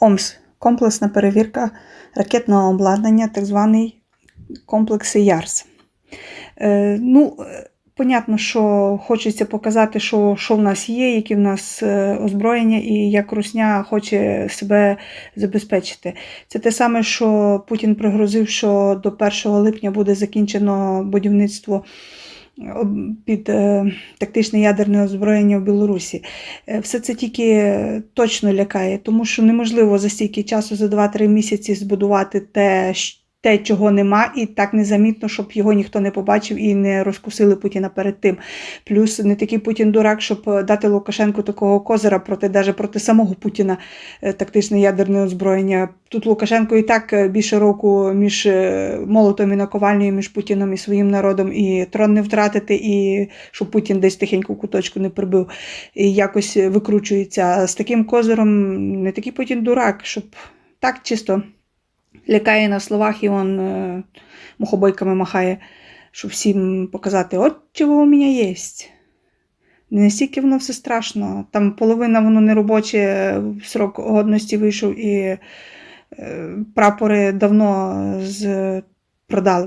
ОМС комплексна перевірка ракетного обладнання, так званий комплекс ЯРС. Е, ну, е, понятно, що хочеться показати, що, що в нас є, які в нас е, озброєння і як Русня хоче себе забезпечити. Це те саме, що Путін пригрозив, що до 1 липня буде закінчено будівництво під е, тактичне ядерне озброєння в Білорусі. Е, Все це тільки точно лякає, тому що неможливо за стільки часу, за 2-3 місяці збудувати те, щ- те, чого нема, і так незамітно, щоб його ніхто не побачив і не розкусили Путіна перед тим. Плюс не такий Путін дурак, щоб е, дати Лукашенку такого козира проти даже проти самого Путіна е, тактичне ядерне озброєння. Тут Лукашенко і так е, більше року між молотом і наковальнею, між Путіном і своїм народом, і трон не втратити, і щоб Путін десь тихенько куточку не прибив, і якось викручується. А з таким козиром не такий Путін дурак, щоб так чисто лякає на словах і він е, мухобойками махає, щоб всім показати, от чого у мене є. Не настільки воно все страшно. Там половина воно не робоче, срок годності вийшов, і е, прапори давно з продали.